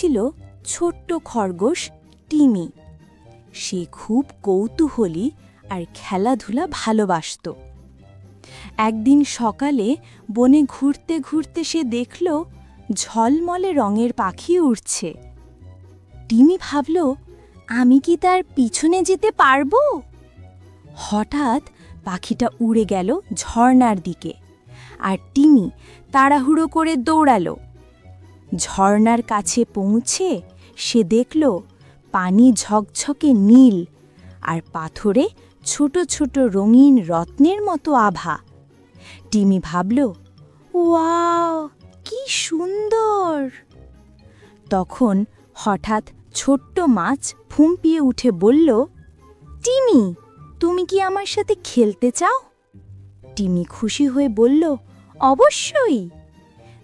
ছিল ছোট্ট খরগোশ টিমি। সে খুব কৌতূহলী আর খেলাধুলা ভালোবাসত। একদিন সকালে বনে ঘুরতে ঘুরতে সে দেখল ঝলমলে রঙের পাখি উড়ছে। টিমি ভাবল, আমি কি তার পিছনে যেতে পারব? হঠাৎ পাখিটা উড়ে গেল ঝর্নার দিকে, আর টিমি তাড়াহুড়ো করে দৌড়ালো। ঝর্ণার কাছে পৌঁছে সে দেখল পানি ঝকঝকে নীল আর পাথরে ছোট ছোট রঙিন রত্নের মতো আভা। টিমি ভাবল, ওয়াও, কি সুন্দর! তখন হঠাৎ ছোট্ট মাছ ফুম্পিয়ে উঠে বলল, টিমি, তুমি কি আমার সাথে খেলতে চাও? টিমি খুশি হয়ে বলল, অবশ্যই।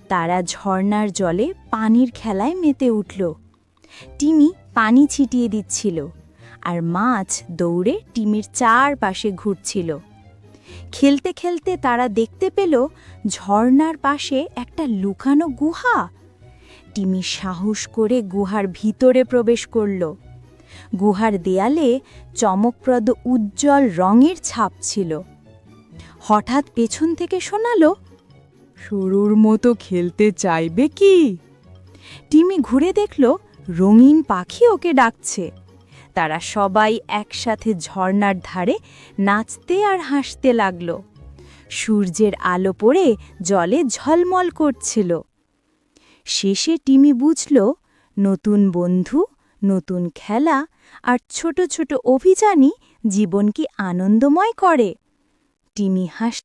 তারা ঝর্ণার জলে পানির খেলায় মেতে উঠল। টিমি পানি ছিটিয়ে দিচ্ছিল আর মাছ দৌড়ে টিমির চারপাশে ঘুরছিল। খেলতে খেলতে তারা দেখতে পেল ঝর্ণার পাশে একটা লুকানো গুহা। টিমি সাহস করে গুহার ভিতরে প্রবেশ করল। গুহার দেয়ালে চমকপ্রদ উজ্জ্বল রঙের ছাপ ছিল। হঠাৎ পেছন থেকে শোনালো শুরুর মতো খেলতে চাইবে কি? টিমি ঘুরে দেখল রঙিন পাখি ওকে ডাকছে। তারা সবাই একসাথে ঝর্ণার ধারে নাচতে আর হাসতে লাগল। সূর্যের আলো পড়ে জলে ঝলমল করছিল। শেষে টিমি বুঝল, নতুন বন্ধু, নতুন খেলা আর ছোট ছোট অভিযানই জীবনকে আনন্দময় করে। টিমি হাস